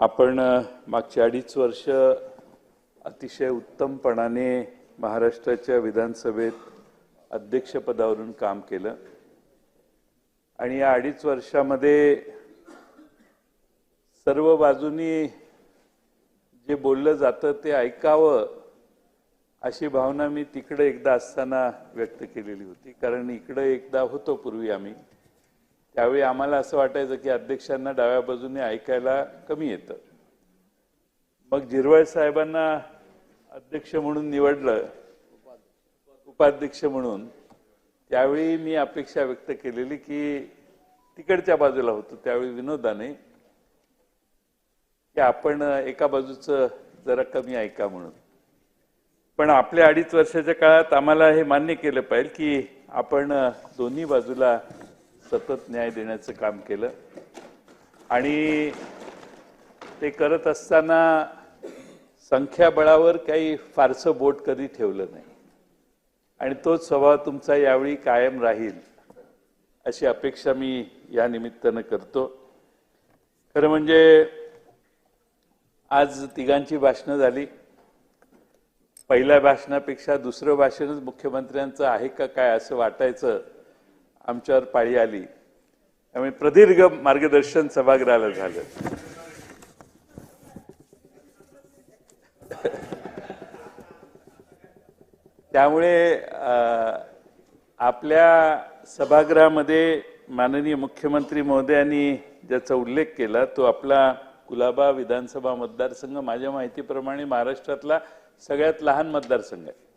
आपण मागचे अडीच वर्ष अतिशय उत्तमपणाने महाराष्ट्राच्या विधानसभेत अध्यक्षपदावरून काम केलं. आणि या अडीच वर्षामध्ये सर्व बाजूनी जे बोललं जातं ते ऐकावं अशी भावना मी तिकडे एकदा असताना व्यक्त केलेली होती. कारण इकडे एकदा होतो पूर्वी आम्ही. त्यावेळी आम्हाला असं वाटायचं की अध्यक्षांना डाव्या बाजूने ऐकायला कमी येतं. मग झिरवळ साहेबांना अध्यक्ष म्हणून निवडलं उपाध्यक्ष म्हणून त्यावेळी मी अपेक्षा व्यक्त केलेली की तिकडच्या बाजूला होतो. त्यावेळी विनोदाने की आपण एका बाजूचं जरा कमी ऐका म्हणून. पण आपल्या अडीच वर्षाच्या काळात आम्हाला हे मान्य केलं पाहिजे की आपण दोन्ही बाजूला सतत न्याय देण्याचं काम केलं. आणि ते करत असताना संख्याबळावर काही फारसं बोट कधी ठेवलं नाही. आणि तोच स्वभाव तुमचा यावेळी कायम राहील अशी अपेक्षा मी या निमित्तानं करतो. खरं म्हणजे आज तिघांची भाषणं झाली. पहिल्या भाषणापेक्षा दुसरं भाषणच मुख्यमंत्र्यांचं आहे का काय असं वाटायचं आमच्यावर पाळी आली. त्यामुळे प्रदीर्घ मार्गदर्शन सभागृहाला झालं. त्यामुळे आपल्या सभागृहामध्ये माननीय मुख्यमंत्री महोदयांनी ज्याचा उल्लेख केला तो आपला कुलाबा विधानसभा मतदारसंघ माझ्या माहितीप्रमाणे महाराष्ट्रातला सगळ्यात लहान मतदारसंघ आहे.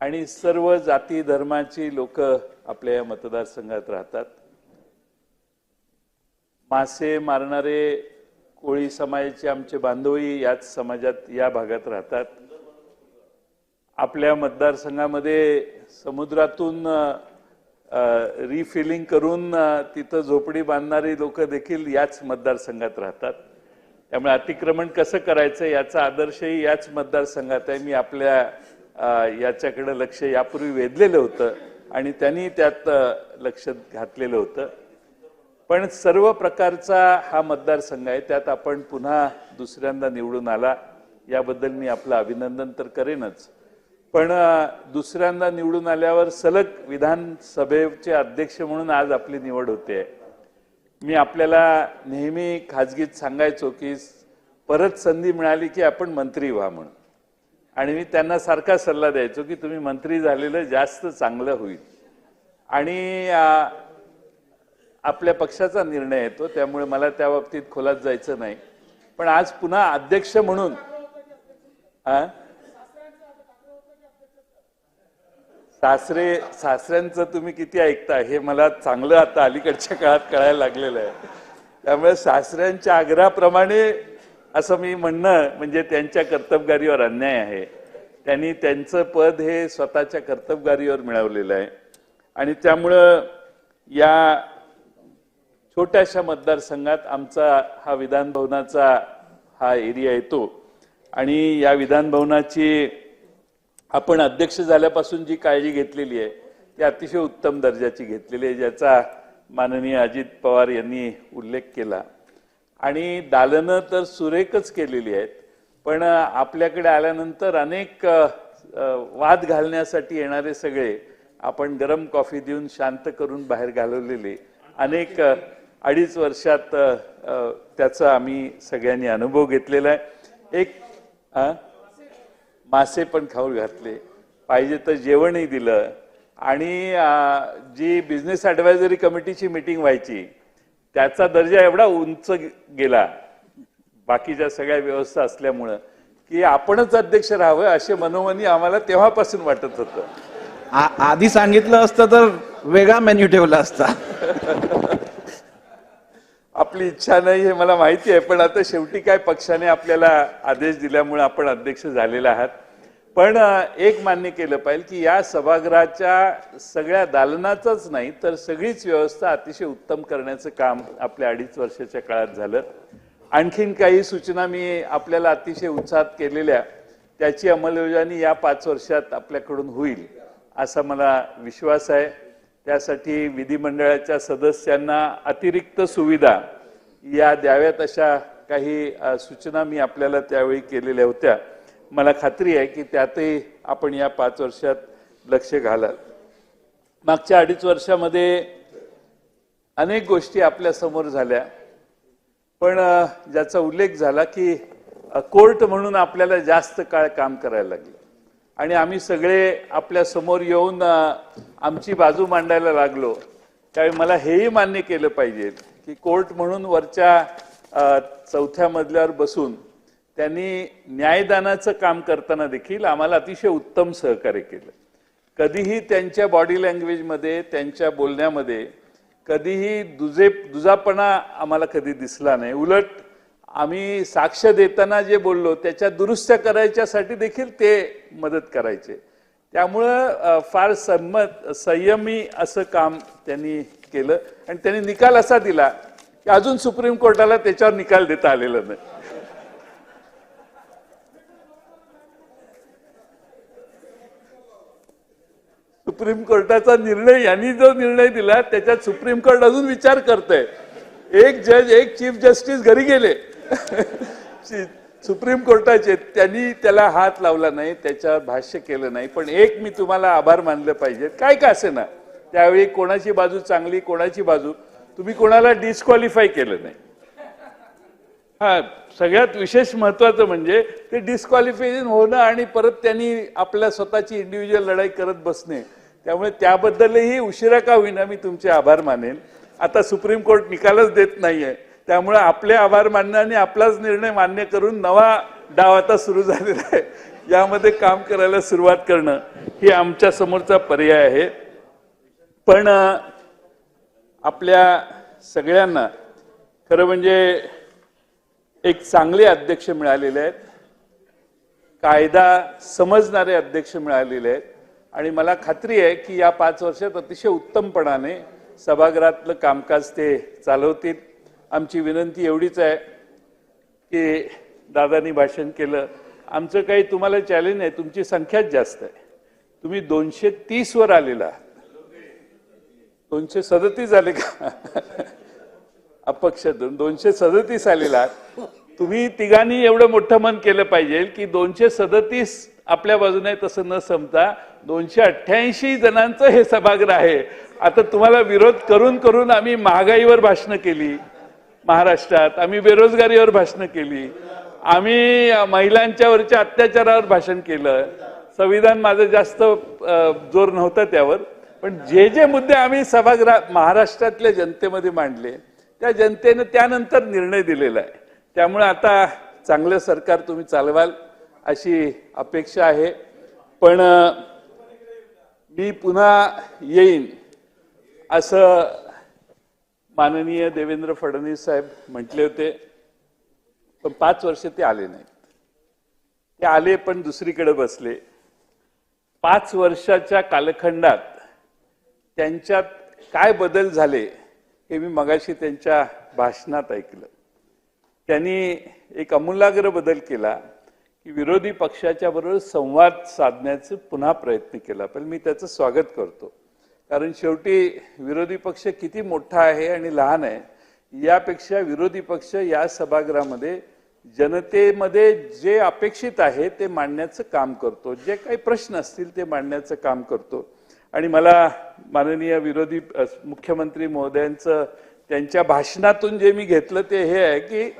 आणि सर्व जाती धर्माची लोक आपल्या या मतदारसंघात राहतात. मासे मारणारे कोळी समाजाचे आमचे बांधवही याच समाजात या भागात राहतात. आपल्या मतदारसंघामध्ये समुद्रातून रिफिलिंग करून तिथं झोपडी बांधणारी लोक देखील याच मतदारसंघात राहतात. त्यामुळे अतिक्रमण कसं करायचं याचा आदर्शही याच मतदारसंघात आहे. मी आपल्या याच्याकडं लक्ष यापूर्वी वेधलेलं होतं आणि त्यांनी त्यात लक्ष घातलेलं होतं. पण सर्व प्रकारचा हा मतदारसंघ आहे त्यात आपण पुन्हा दुसऱ्यांदा निवडून आला. याबद्दल मी आपलं अभिनंदन तर करेनच. पण दुसऱ्यांदा निवडून आल्यावर सलग विधानसभेचे अध्यक्ष म्हणून आज आपली निवड होते. मी आपल्याला नेहमी खाजगीत सांगायचो की परत संधी मिळाली की आपण मंत्री व्हा म्हणून. आणि मी त्यांना सारखा सल्ला द्यायचो की तुम्ही मंत्री झालेलं जास्त चांगलं होईल. आणि आपल्या पक्षाचा निर्णय येतो त्यामुळे मला त्या बाबतीत खोलात जायचं नाही. पण आज पुन्हा अध्यक्ष म्हणून सासरे सासऱ्यांचं तुम्ही किती ऐकता हे मला चांगलं आता अलीकडच्या काळात कळायला लागलेलं आहे. त्यामुळे सासऱ्यांच्या आग्रहाप्रमाणे असं मी म्हणणं म्हणजे त्यांच्या कर्तबगारीवर अन्याय आहे. त्यांनी त्यांचं पद हे स्वतःच्या कर्तबगारीवर मिळवलेलं आहे. आणि त्यामुळं या छोट्याशा मतदारसंघात आमचा हा विधानभवनाचा हा एरिया येतो. आणि या विधानभवनाची आपण अध्यक्ष झाल्यापासून जी काळजी घेतलेली आहे ती अतिशय उत्तम दर्जाची घेतलेली आहे ज्याचा माननीय अजित पवार यांनी उल्लेख केला. आणि दालनं तर सुरेखच केलेली आहेत पण आपल्याकडे आल्यानंतर अनेक वाद घालण्यासाठी येणारे सगळे आपण गरम कॉफी देऊन शांत करून बाहेर घालवलेले अनेक अडीच वर्षात त्याचा आम्ही सगळ्यांनी अनुभव घेतलेला आहे. एक मासे पण खाऊ घातले. पाहिजे तर जेवणही दिलं. आणि जी बिझनेस ॲडवायझरी कमिटीची मीटिंग व्हायची त्याचा दर्जा एवढा उंच गेला बाकीच्या सगळ्या व्यवस्था असल्यामुळं की आपणच अध्यक्ष राहावं असे मनोमनी आम्हाला तेव्हापासून वाटत होतं. आधी सांगितलं असतं तर वेगळा मेन्यू ठेवला असता. आपली इच्छा नाही हे मला माहिती आहे पण आता शेवटी काय पक्षाने आपल्याला आदेश दिल्यामुळे आपण अध्यक्ष झालेले आहात. पण एक मान्य केलं पाहिजे की या सभागृहाच्या सगळ्या दालनाचंच नाही तर सगळीच व्यवस्था अतिशय उत्तम करण्याचं काम आपल्या अडीच वर्षाच्या काळात झालं. आणखीन काही सूचना मी आपल्याला अतिशय उत्साहात केलेल्या त्याची अंमलबजावणी या पाच वर्षात आपल्याकडून होईल असा मला विश्वास आहे. त्यासाठी विधिमंडळाच्या सदस्यांना अतिरिक्त सुविधा या द्याव्यात अशा काही सूचना मी आपल्याला त्यावेळी केलेल्या होत्या. मला खात्री आहे की त्यातही आपण या पाच वर्षात लक्ष घालाल. मागच्या अडीच वर्षामध्ये अनेक गोष्टी आपल्यासमोर झाल्या. पण ज्याचा उल्लेख झाला की कोर्ट म्हणून आपल्याला जास्त काळ काम करायला लागलं. आणि आम्ही सगळे आपल्यासमोर येऊन आमची बाजू मांडायला लागलो. त्यावेळी मला हेही मान्य केलं पाहिजे की कोर्ट म्हणून वरच्या चौथ्या मजल्यावर बसून त्यांनी न्यायदानाचं काम करताना देखील आम्हाला अतिशय उत्तम सहकार्य केलं. कधीही त्यांच्या बॉडी लँग्वेजमध्ये त्यांच्या बोलण्यामध्ये कधीही दुजे दुजापणा आम्हाला कधी दिसला नाही. उलट आम्ही साक्ष देताना जे बोललो त्याच्या दुरुस्त्या करायच्यासाठी देखील ते मदत करायचे. त्यामुळं फार संमत संयमी असं काम त्यांनी केलं. आणि त्यांनी निकाल असा दिला की अजून सुप्रीम कोर्टाला त्याच्यावर निकाल देता आलेला नाही. सुप्रीम कोर्टाचा निर्णय यांनी जो निर्णय दिला त्याच्यात सुप्रीम कोर्ट अजून विचार करतंय. एक जज एक चीफ जस्टिस घरी गेले. सुप्रीम कोर्टाचे त्यांनी त्याला हात लावला नाही त्याच्यावर भाष्य केलं नाही. पण एक मी तुम्हाला आभार मानलं पाहिजे. काय का असे ना त्यावेळी कोणाची बाजू चांगली कोणाची बाजू? तुम्ही कोणाला डिस्क्वालिफाय केलं नाही. हा सगळ्यात विशेष महत्वाचं म्हणजे ते डिस्क्वालिफिकेशन होणं आणि परत त्यांनी आपल्या स्वतःची इंडिव्हिज्युअल लढाई करत बसणे. त्यामुळे त्याबद्दलही उशिरा का होईना मी तुमचे आभार मानेन. आता सुप्रीम कोर्ट निकालच देत नाहीये. त्यामुळे आपले आभार मानणं आणि आपलाच निर्णय मान्य करून नवा डाव आता सुरू झालेला आहे. यामध्ये काम करायला सुरुवात करणं ही आमच्या समोरचा पर्याय आहे. पण आपल्या सगळ्यांना खरं म्हणजे एक चांगले अध्यक्ष मिळालेले आहेत. कायदा समजणारे अध्यक्ष मिळालेले आहेत. आणि मला खात्री आहे की या पाच वर्षात अतिशय उत्तमपणाने सभागृहातलं कामकाज ते चालवतील. आमची विनंती एवढीच आहे की दादानी भाषण केलं. आमचं काही तुम्हाला चॅलेंज नाही तुमची संख्याच जास्त आहे. तुम्ही दोनशे तीस वर आलेला. आहात दोनशे सदतीस आले का? अपक्ष दोन- दोनशे सदतीस आलेला तुम्ही तिघांनी एवढं मोठं मन केलं पाहिजे की दोनशे सदतीस आपल्या बाजूने तसं न समता दोनशे अठ्ठ्याऐंशी जणांचं हे सभागृह आहे. आता तुम्हाला विरोध करून करून आम्ही महागाईवर भाषणं केली. महाराष्ट्रात आम्ही बेरोजगारीवर भाषणं केली. आम्ही महिलांच्यावरच्या अत्याचारावर भाषण केलं. संविधान माझं जास्त जोर नव्हता त्यावर. पण जे जे मुद्दे आम्ही सभागृह महाराष्ट्रातल्या जनतेमध्ये मांडले त्या जनतेनं त्यानंतर निर्णय दिलेला आहे. त्यामुळे आता चांगलं सरकार तुम्ही चालवाल अशी अपेक्षा आहे. पण मी पुन्हा येईन असं माननीय देवेंद्र फडणवीस साहेब म्हटले होते. पण पाच वर्ष ते आले नाहीत. ते आले पण दुसरीकडे बसले. पाच वर्षाच्या कालखंडात त्यांच्यात काय बदल झाले हे मी मगाशी त्यांच्या भाषणात ऐकलं. त्यांनी एक अमूलाग्र बदल केला. की विरोधी पक्षाच्या बरोबर संवाद साधण्याचा पुन्हा प्रयत्न केला. पण मी त्याचं स्वागत करतो. कारण शेवटी विरोधी पक्ष किती मोठा आहे आणि लहान आहे यापेक्षा विरोधी पक्ष या सभागृहामध्ये जनतेमध्ये जे अपेक्षित आहे ते मांडण्याचं काम करतो. जे काही प्रश्न असतील ते मांडण्याचं काम करतो. आणि मला माननीय विरोधी मुख्यमंत्री महोदयांचं त्यांच्या भाषणातून जे मी घेतलं ते हे आहे की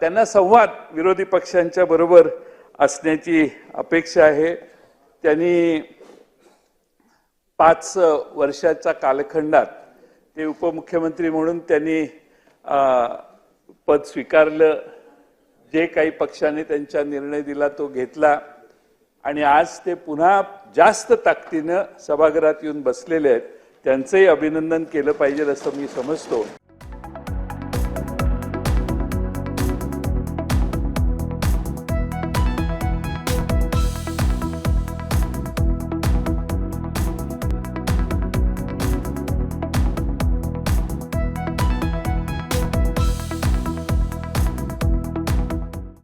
त्यांना संवाद विरोधी पक्षांच्या बरोबर असण्याची अपेक्षा आहे. त्यांनी पाच वर्षाच्या कालखंडात ते उपमुख्यमंत्री म्हणून त्यांनी पद स्वीकारलं. जे काही पक्षाने त्यांचा निर्णय दिला तो घेतला. आणि आज ते पुन्हा जास्त ताकदीनं सभागृहात येऊन बसलेले आहेत. त्यांचंही अभिनंदन केलं पाहिजे असं मी समजतो.